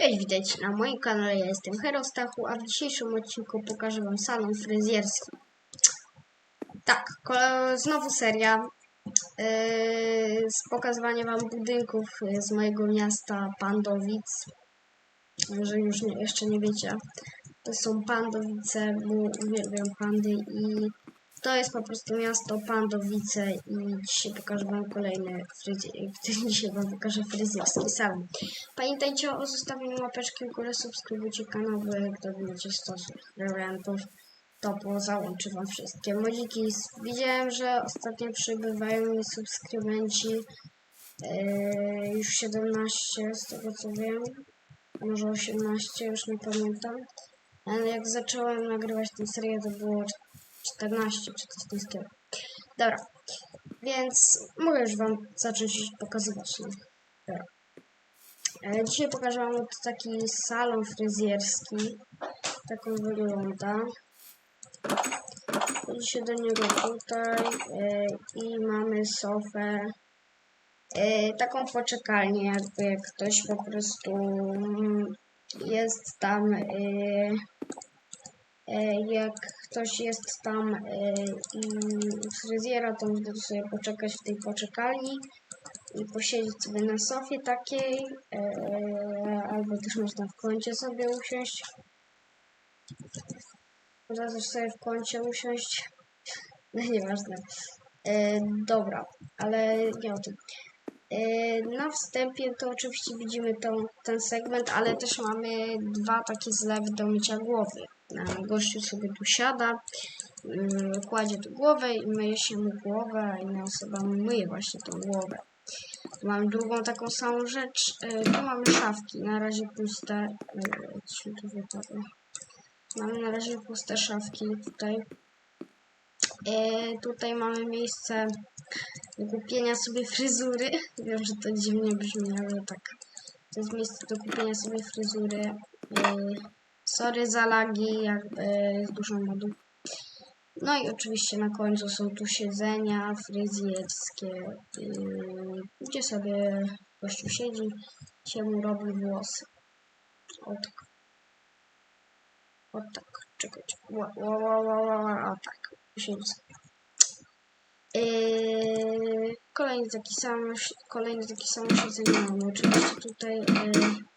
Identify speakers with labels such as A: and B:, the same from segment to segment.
A: Cześć, witajcie na moim kanale, ja jestem Hero Stachu, a w dzisiejszym odcinku pokażę wam salon fryzjerski. Tak, znowu seria yy, z pokazywania wam budynków yy, z mojego miasta Pandowic. Może już nie, jeszcze nie wiecie, to są Pandowice, bo uwielbiam pandy i to jest po prostu miasto Pandowice i dzisiaj pokażę wam kolejny dzisiaj wam pokażę fryzjerski salon. Pamiętajcie o zostawieniu łapeczki w górę, subskrybujcie kanał, bo jak dobijecie 100 subskrybentów, to załączy wam wszystkie modziki. Widziałem, że ostatnio przybywają mi subskrybenci, yy, już 17 z tego co wiem, może 18, już nie pamiętam. Ale jak zacząłem nagrywać tę serię, to było 14 czy coś w tym stylu. Dobra, więc mogę już wam zacząć pokazywać. Dobra. E, Dzisiaj pokażę wam taki salon fryzjerski. Tak on wygląda. Chodzi się do niego tutaj e, i mamy sofę. E, taką poczekalnię, jakby jak ktoś po prostu jest tam. Jak ktoś jest tam e, i fryzjera, to może sobie poczekać w tej poczekalni i posiedzieć sobie na sofie takiej, e, albo też można w kącie sobie usiąść. Można też sobie w kącie usiąść. No nieważne. E, dobra, ale nie o tym. E, na wstępie to oczywiście widzimy tą, ten segment, ale też mamy dwa takie zlewy do mycia głowy. E, Gościu sobie tu siada, mm, kładzie tu głowę i myje się mu głowę, a inna osoba myje właśnie tą głowę. Tu Mam drugą taką samą rzecz. E, Tu mamy szafki, na razie puste. E, coś mi tu. Mamy na razie puste szafki tutaj. E, tutaj mamy miejsce do kupienia sobie fryzury. Wiem, że to dziwnie brzmi, ale tak. To jest miejsce do kupienia sobie fryzury. Sorry za lagi, jakby z dużą modą. No i oczywiście na końcu są tu siedzenia fryzjerskie, yy, gdzie sobie gościu siedzi, się mu robi włosy. O tak. O tak. Czekajcie. Ła, ła, ła, o tak. Yy, kolejny taki sam, kolejny taki sam siedzenie mamy. Oczywiście tutaj yy,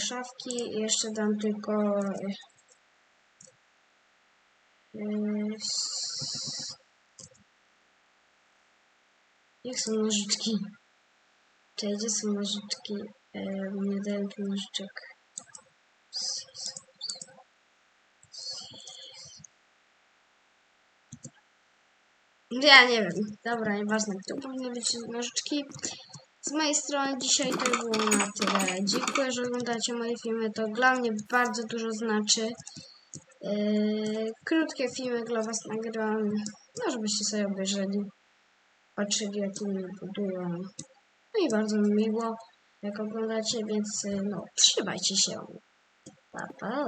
A: szafki. Jeszcze dam tylko yy, Yy, Jak są nożyczki? Czy gdzie są nożyczki? Yy, nie dają tu nożyczek. Ja nie wiem. Dobra, nieważne. Tu powinny być nożyczki. Z mojej strony dzisiaj to było na tyle. Dziękuję, że oglądacie moje filmy. To dla mnie bardzo dużo znaczy. Yy, krótkie filmy dla Was nagrałam, no żebyście sobie obejrzeli, patrzyli jak inni budują. No i bardzo mi miło, jak oglądacie, więc yy, no trzymajcie się. Pa, pa.